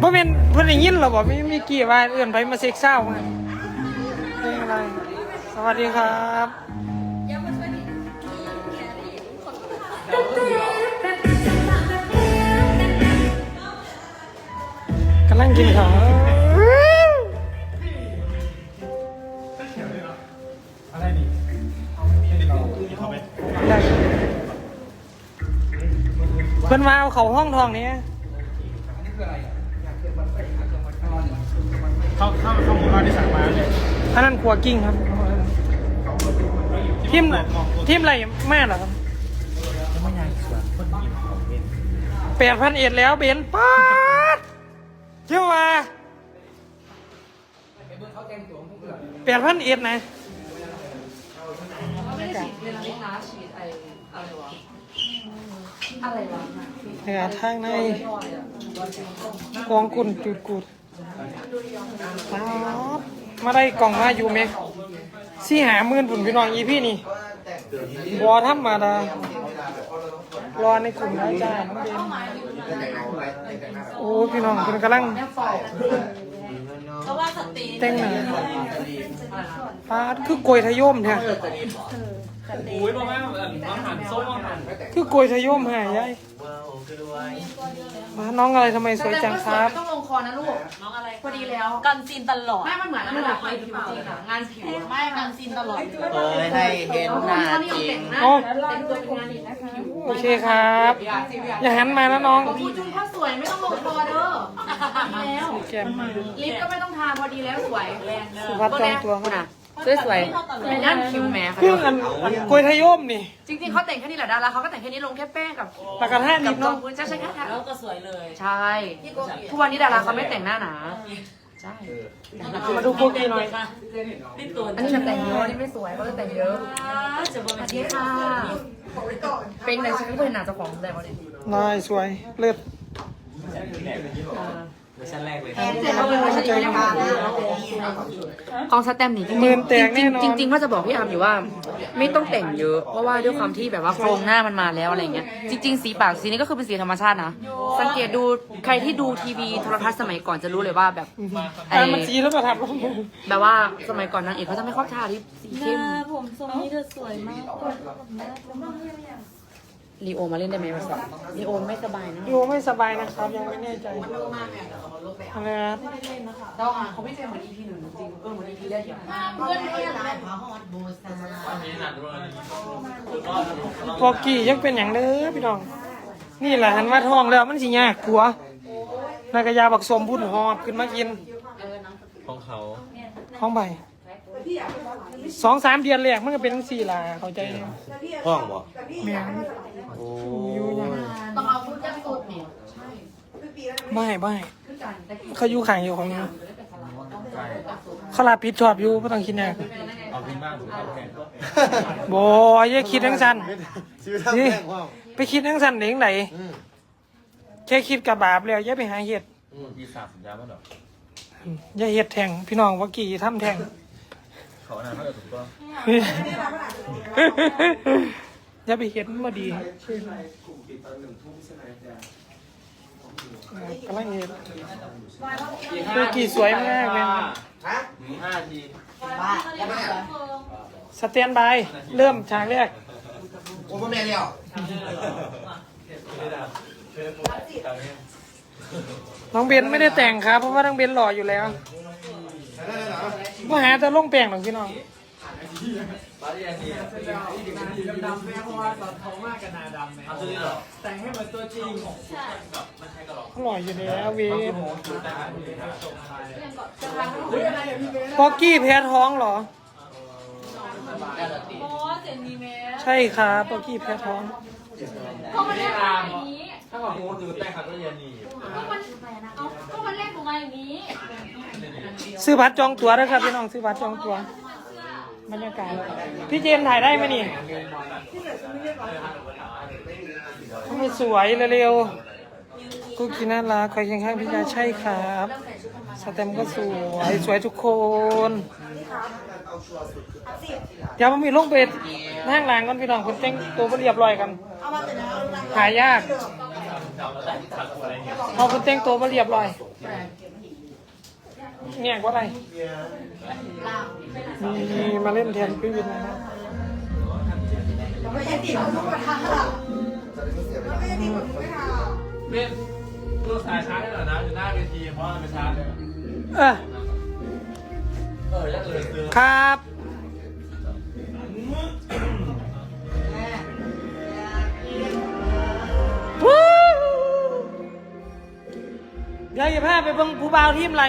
บ่แม่นเพิ่นได้ยินเหรอบ่มีมีกี่ว่าเอื้อนไปมาเซ็กเศร้ามาเพลงอะไรสวัสดีครับกำลังกินข้าวอะไรนี่เขาไปเพิ่นมาเอาเขาห้องทองนี้ เข้าเข้าเข้าหมู่บ้านที่สั่งมาเลยอันนั้นขัวกิ้งครับ ทิมทิมอะไรแม่เหรอครับไม่ยังสวนคนกินของเองแปดพันเอ็ดแล้วเบนป๊าดเชื่อว่าแปดพันเอ็ดนะไม่ได้ฉีดเลยนะลูกนะฉีดไออะไรวะอะไรวะเหนือทางในย่อยอะกองกุนจุดกุด ป๊าดมาได้กล่องมาอยู่ไหมสี่หาหมื่นผุนพี่น้องอีพี่นี่บอธรรมดารอในกลุ่มได้จ้าน้องเบนโอ้พี่น้องคุณกำลังเพราะว่าสตรีแต่งหน้าอะไรนะปาดคือกลวยทะโยมแท้อุ้ยบอกว่าอาหารส้มอาหารคือกลวยทะโยมหายาย มาน้องอะไรทำไมสวยจังครับไม่ต้องลงคอนะลูก น้องอะไรพอดีแล้ว กันซีนตลอด ไม่ มันเหมือนมันเหมือนไปผิวจริงอะงานผิวอะไม่กันซีนตลอดเปิดให้เห็นหน้าเขานี่จริแต่งงหน้าโอ้แต่งตัวเป็นงานอีกนะคะผิวโอเคครับ อย่าหันมานะน้อง คุณจุนข้าวสวยไม่ต้องลงคอเด้อดีแล้ว แก้มมาลิปก็ไม่ต้องทาพอดีแล้วสวยสุภัทรจองตัวเขาน่ะ สวยๆเป็นงานผิวแหม่ค่ะเพิ่งอันอันกลวยทะโยมนี่ จริงๆเขาแต่งแค่นี้แหละดาราเขาก็แต่งแค่นี้ลงแค่แป้งกับปากกาท่ากันิบดรอเนาะงพื้นใช่ใช่แค่แล้วก็สวยเลยใช่ ทุกวันนี้ดาราเขาไม่แต่งหน้าหนาใช่ มาดูพวกนี้หน่อยรีบตัวอันนี้จะแต่งเยอะนี่ไม่สวยเขาจะแต่งเยอะจะมาสวัสดีค่ะ เป็นในฉันก็เป็นหนาเจ้าของแต่วันนี้ได้สวย เลิศ เวอร์ชันแรกเลยของสแตมป์นี่จริงหมื่นแตกแน่นอนๆจริงๆจริงๆว่าจะบอกพี่อาร์มอยู่ว่า ไม่ต้องแต่งเยอะเพราะว่าด้วยความที่แบบว่าโครงหน้ามันมาแล้วอะไรเงี้ยจริง ๆ สีปากสีนี้ก็คือเป็นสีธรรมชาตินะสังเกตดูใครที่ดูทีวีโทรทัศน์สมัยก่อนจะรู้เลยว่าแบบไอ้อะมันสีแล้วประทับลงแบบว่าสมัยก่อนนางเอกเขาจะไม่ชอบทาลิปสีเข้ม ผมทรงนี้เธอสวยมาก ลีโอมาเล่นได้ไหมวะสัลีโอไม่สบายนะโยไม่สบายนะครับ ยังไม่แน่ใจอะไรนะต้องอะเขาไม่เจอเหมือน EP หนึ่งจริงๆเออเหมือน EP แรกอย่างเพื่อนเพื่อนอะไรพอกี่ยังเป็นอย่างเด้อพี่น้อง นี่แหละหันว่าท้องแล้วมันสิยากกลัวนากระยาบักสมพุ่นหอบขึ้นมากินของเขาห้องใบ สองสามเดือนแรกมันก็เป็นทั้งสี่ล่ะเข้าใจไหมห้องบ่แม่งโอ้อยู่ยังต้องเอาพูดกันสุดเนี่ยไม่ไม่เขาอยู่ขางอยู่ของนี้เขาลาผิดชอบอยู่ไม่ต้องคิดแน่เอาพินบ้างสุดท้ายแพงบอยอย่าคิดทั้งสั้นชีวิตทำแพงห้องไปคิดทั้งสั้นเด้งไหนแค่คิดกับบาปแล้วอย่าไปหาเห็ดปีศาจสัญญาบ้านหรออย่าเห็ดแทงพี่น้องว่ากี่ทำแทง เขานานเขาจะถูกต้องอย่าไปเห็ดมันบ่ดีกำลังเห็ดคือกี่สวยมากเลยห้าทีสแตนบาย เริ่มฉากแรกโอ้พ่อแม่เลี้ยวน้องเบนไม่ได้แต่งครับ เพราะว่าน้องเบนหล่ออยู่แล้ว มาหาแต่ลงแปลงหรอกพี่น้องดำแม่เพราะว่าตอนเขามากกันนาดำแม่เอาซื้อหรอแต่งให้เหมือนตัวจริงเขาหล่ออยู่แล้วเวฟอุ้ยอะไรอะพี่เบสป๊อกกี้แพ้ท้องเหรอ โอ้เสียงดีแม่ใช่ครับป๊อกกี้แพ้ท้องเพราะมันเล่นมาอย่างนี้ ถ้าของโมคือแต่งขัดก็ยันนี่ก็มันเอาก็มันเล่นของมาอย่างนี้ซื้อบัตรจองตั๋วนะครับพี่น้องซื้อบัตรจองตั๋วบรรยากาศพี่เจมส์ถ่ายได้ไหมนี่ทำไมสวยเร็วๆกูกินน่ารักคอยเคียงข้างพี่ยาใช่ครับสแตมป์ก็สวยสวยทุกคนอย่ามามีลงไปนั่งหลังก่อนพี่น้องคุณแต่งตัวบ่เรียบร้อยกันหายาก เอาคุณแต่งตัวบ่เรียบร้อยไเนี่ยก็ได้มีมาเล่นแทนพี่วินนะครับเล่นตัวสายชาร์จให้หน่อยนะอยู่หน้าเวทีเพราะมันเป็นชาร์จเลยเออเออยังเลยซื้อครับ เดี๋ยวอย่าพาไปเบิ่งผู้บ่าวทีมไร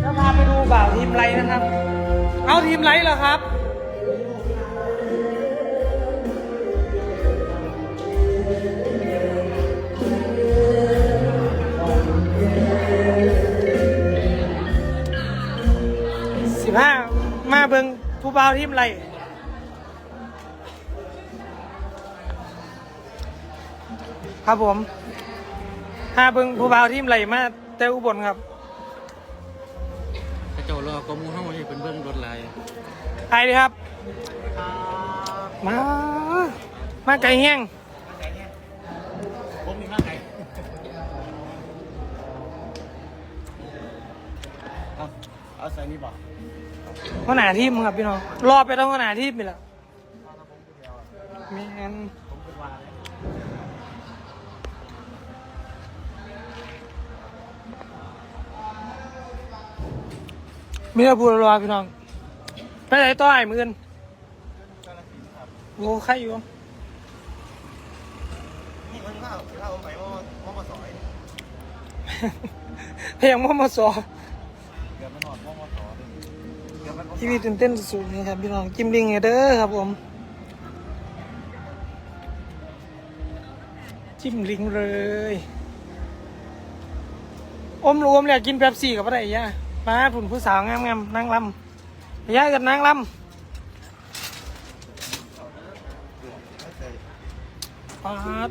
แล้วพาไปดูบ่าวทีมไรนะครับ เอาทีมไรเหรอครับ สิบห้ามาเบิ่งผู้บ่าวทีมไร ครับผมหาเบิงผู้บ่าวทีมไรมาแต่อุบลครับกระโจรอก็มูห้องที่เป็นเบื้องรถลายไอ้ดีครับ มา มาไก่แห้งผมมีมากไงเอาเอาใส่นี่บอกหัวหน้าทีมครับพี่น้อง รอไปแล้วหัวหน้าทีมไปแล้วแมน มีแต่พูดรอพี่น้อง ไปไหนต่อไอ้มือนโอ้ใครอยู่นี่คนข้าวข้าวผมไปว่าว่ามาสอยเพลงมอมาสอเกือบมานอนว่ามาสอยเกือบมันชีวิตตื่นเต้นสุดๆนี่ครับพี่น้องจิ้มลิงเด้อครับผมจิ้มลิงเลย อมรวมเลยกินแป๊บซี่กับอะไรย่า มาผุนผู้สาวงามๆนั่งลำย่ากันนั่งลำปาด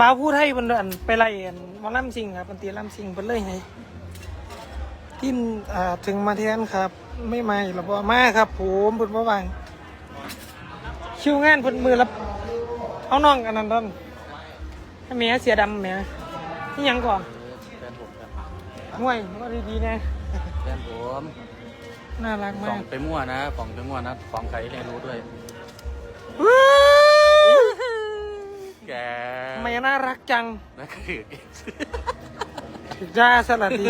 บ่าวพูดให้เพิ่นเดินไปไล่อันหมาลำสิงครับเพิ่นตีลำสิงเพิ่นเลยให้ทีมอ่าถึงมาแทนครับ ไม่มาหรอบ่มาครับผมเพิ่นบ่วางคิวงานเพิ่นมือละเอาน้องอันนั้นต้นให้แม่เสียดำแม่นี่ยังก่อน ห่วยว่าดีๆนะแฟนผมน่ารักฟมาอกงไปมั่วนะฟองไปมั่วนะฟองใครให้รู้ด้วยว้าวแกทำไมน่ารักจังนั่นคือจ้าสลัดดี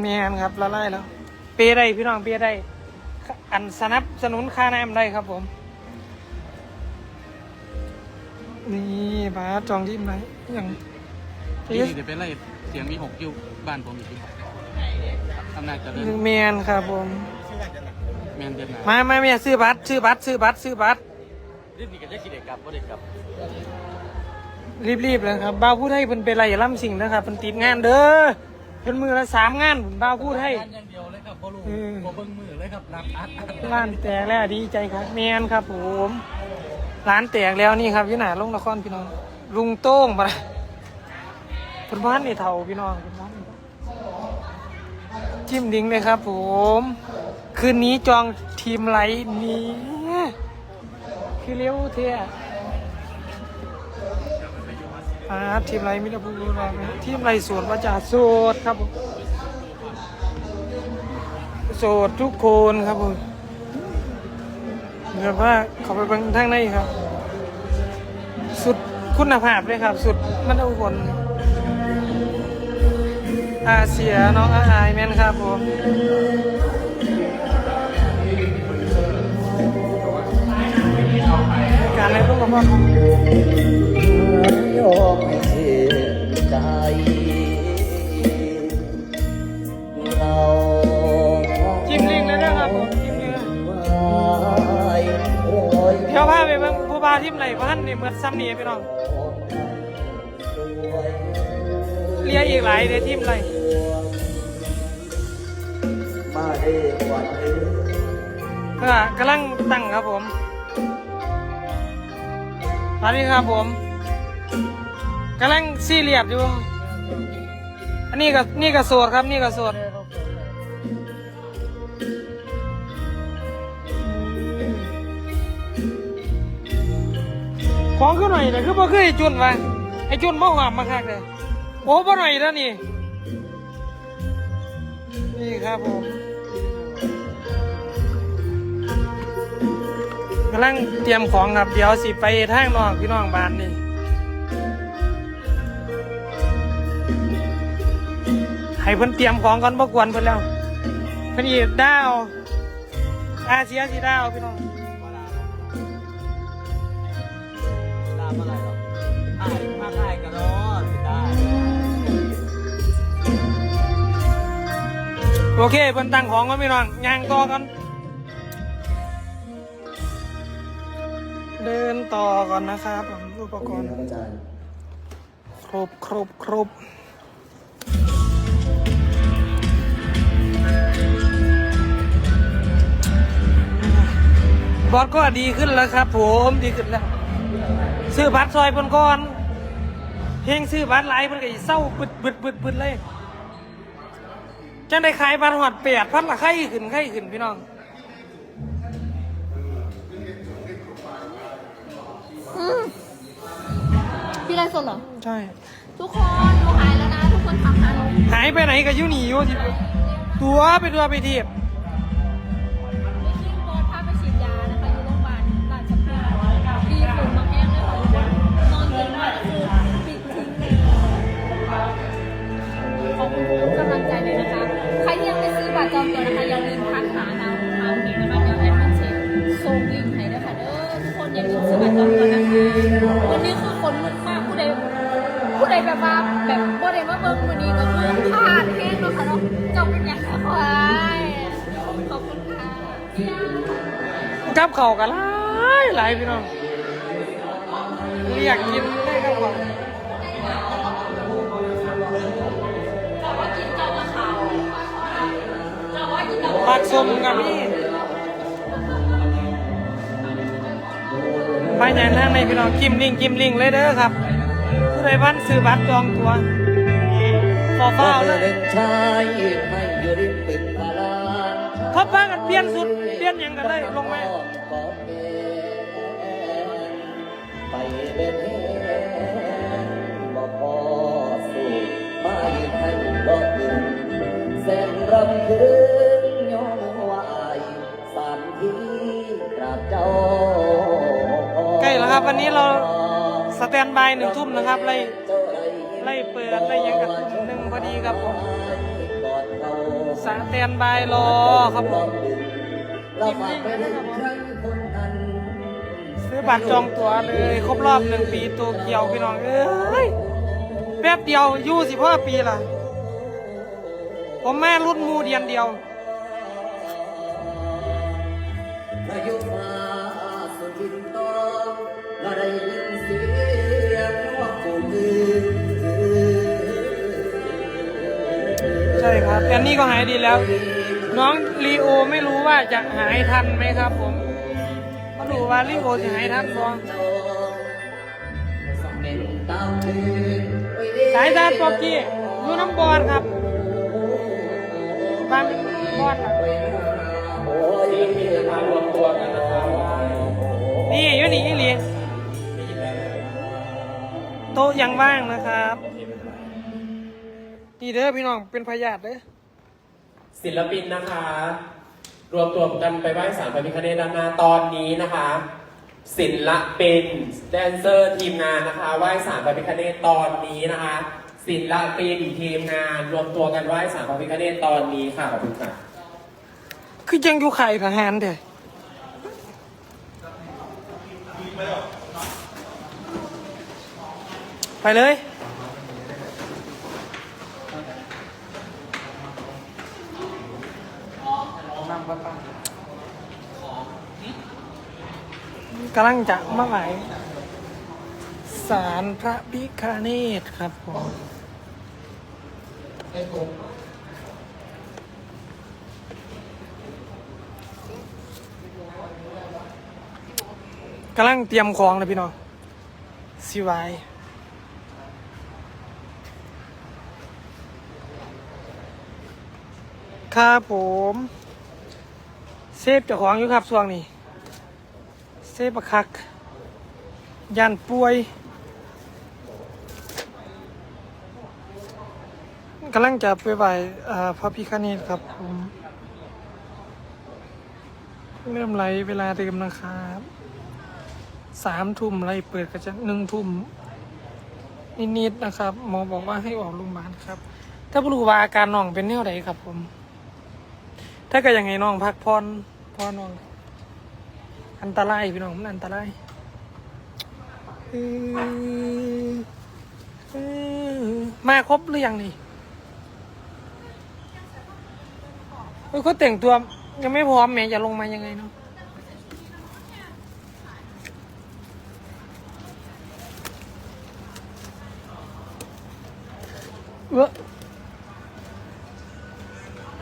แมนครับละลายแล้ว เปย์ได้พี่น้องเปย์ได้ อันสนับสนุนค่าน้ำได้ครับผม นี่บาสจองที่ไหนอย่างนี่จะเป็นไร เสียงมีหกคิวบ้านผมอยู่ที่อำนาจเจริญหนึ่งแมนครับผมแมนเดินหนามามาเมียซื้อบัตรซื้อบัตรซื้อบัตรซื้อบัตรรีบนี่ก็จะกี่เด็กกลับก็เด็กกลับรีบๆเลยครับบ้าวพูดให้เพิ่นเป็นไรอย่าล่ำสิ่งนะครับเพิ่นติดงานเด้อเพิ่นมือละสามงานผมบ้าวพูดให้อย่างเดียวเลยครับพ่อลูกอืมพ่อเบิ้งมือเลยครับรับอัดอัดร้านแตกแล้วดีใจครับแมนครับผมร้านแตกแล้วนี่ครับอยี่หนาลงนครพี่น้องลุงโต้งมา เพิ่นบ้านนี่เท่าพี่น้องเพิ่นบ้านนี่จิ้มดิ้งเลยครับผม คืนนี้จองทีมไลท์นี้คือเลี้ยวเท่อาทีมไลท์มิตรภูมิรอไหมทีมไลท์สวนประจาโสดครับผมโสดทุกคนครับผมแบบว่าเขาไปบิ่งทางในครับ สุดคุณภาพเลยครับ สุดมันอุบล อาเสียน้องอาอายแม่นครับผมการอะไรพวกผมยอมให้เสียใจเราจิ้มลิงเลยนะครับผมจิ้มเลยไว้อเที่ยวพาไปเบิ่งผู้บ่าวทีมไหนพันนี่เหมือนซ้ำนี่พี่น้อง เลียอีกหลายในทีมไรมาได้วันเพื่อกำลังตั้งครับผมตอนนี้ครับผมกำลังซี่เรียสอยู่ อันนี้ก็นี่ก็โสดครับนี่ก็โสดของขึ้นหน่อยนะคือบ่เคยจุนวะไอ้จุนมาหอมมาคักเลย โอ้บ่หน่อยแล้วนี่ นี่ครับผมกำลังเตรียมของครับ เดี๋ยวสิไปทางนอกพี่น้องบ้านนี่ให้เพิ่นเตรียมของก่อนบ่กวนเพิ่นแล้วเพิ่นอีดาวอาเซียสิดาวพี่น้องตามอะไร โอเคเพิ่นตั้งของก่อนพี่นองย่างต่อกัน เดินต่อก่อนนะครับผมอุปกรณ์อาจารย์ครบครบครบบอสก็ดีขึ้นแล้วครับ ผมดีขึ้นแล้ว ซื้อบัตรซอยเพิ่นก่อนเฮงซื้อบัตรหลายเพิ่นก็สิเศร้าบึดบึดบึดบึดเลย จังได้ขายบัตรหอดแปดพันละไข่ขึ้นไข่ขึ้นพี่น้องพี่ไรสดเหรอ ใช่ ทุกคนหนูหายแล้วนะ ทุกคนทำหาหนูหายไปไหนก็อยุ่หนีอยู่สิตัวไปตัวไปเทียบไม่ขึ้นโบสพาไปฉีดยานะคะอยู่โรงพยาบาลราชพฤกษ์ดีฝุ่นมาแห้งเลยค่ะทุกคนนอนเย็นมากก็คือปิดทิ้งเลยขอบคุณทุกกำลัง จองตัวนะคะอย่าลืมทักหาเราเอาเองนะคะเดี๋ยวแอดมินเช็คส่งลิงก์ให้ด้วยค่ะเด้อทุกคนอย่าลืมซื้อบัตรจองตัวนะคะวันนี้คือคนลุกมากผู้ใดผู้ใดแบบว่าแบบบ่ได้มาเบิ่งวันนี้ก็คือพลาดแห้งเนาะค่ะเนาะเจ้าเป็นอย่างไรควายขอบคุณค่ะกับเขาวกันหลายหลายพี่น้องเรียกกินได้กับเขา วผักสมกับนี่ไปอย่างนั้นในพี่น้องกิมลิงกิมลิงเลยเด้อครับผู้ใดบ้านซื้อบัตรจองตัวฟอฟ้าเลยเด็กชายไม่อยู่ริมปิดพาราเขาพากันเปลี่ยนสุดเปลี่ยนหยังกันเลยลงมาไปเป็นแห่บอกพอสู้ไม่ให้รอบดึงแสนรำพึง วครับวันนี้เราสแตนบายหนึ่งทุ่มนะครับ ไล่ไล่เปิดไล่ยังกับทุ่มหนึ่งพอดีครับผมสแตนบายรอครับผมเราฝากไปถึงใครคนนั้นซื้อบัตรจองตั๋วเลย ครบรอบหนึ่งปีโตัวเกียวพี่น้องเอ้ยแป๊บเดียวยู่สิบห้าปีละผมแม่รุ่นมูเดียนเดียว และได้ยินเสียงว่ากูมือใช่ครับแต่นี่ก็หายดีแล้ว น้องลีโอไม่รู้ว่าจะหายทันไหมครับผมก็ดูว่าลีโอจะหายทันบ่สายตาปอบกี้อยู่น้ำบอลครับบ้านบอลครับ โต๊ะยังว่างนะครับ นี่เด้อพี่น้องเป็นพยาธิเด้อศิลปินนะคะ รวมตัวกันไปไหว้สารพระพิฆเนศด้านหน้าตอนนี้นะคะ ศิลปินแดนเซอร์ทีมงานนะคะไหว้สารพระพิฆเนศตอนนี้นะคะ ศิลปินทีมงาน รวมตัวกันไหว้สารพระพิฆเนศตอนนี้ค่ะขอบคุณค่ะ คือยังอยู่ไข่ทหารเด้อ ไปเลย กำลังจะมาไหวสารพระพิคเนตครับผมกำลังเตรียมของเลยพี่น้องสิไวาย ครับผม เซฟเจ้าของอยู่ครับช่วงนี้ เซฟบักคัก ยันป่วยกำลังจะไปไหว้อ่าพระพิฆเนศครับผม เริ่มไหลเวลาเดิมนะครับสามทุ่มไล่เปิดก็จะหนึ่งทุ่มนิดๆนะครับหมอบอกว่าให้ออกโรงพยาบาลครับ ถ้าบรู้ว่าอาการน้องเป็นแนวไหนครับผม ถ้าเก็ยังไงน้องพักพรพอน้อง อันตรายพี่น้องมันอันตรายเอ่อเอ่อมาครบหรือยังนี่เฮ้ยเขาแต่งตัวยังไม่พร้อมแม่จะลงมายังไงเนาะเออ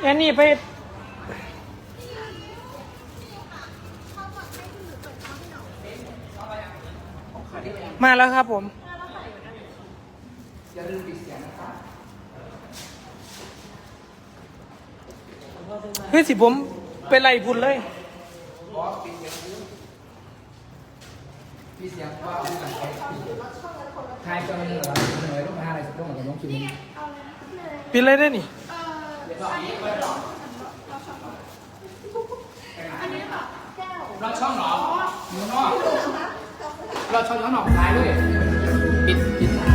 แอนนี่ไป มาแล้วครับผมเฮ้ยสิผมไปไล่พุ่นเลยทายจนเหลือเหนื่อยลูกค้าอะไรสักต้องกับน้องคิมปิดเลยได้นี่รอดช่องเหรอหมูนอก เราช่องย้อนออกท้ายด้วยปิดปิด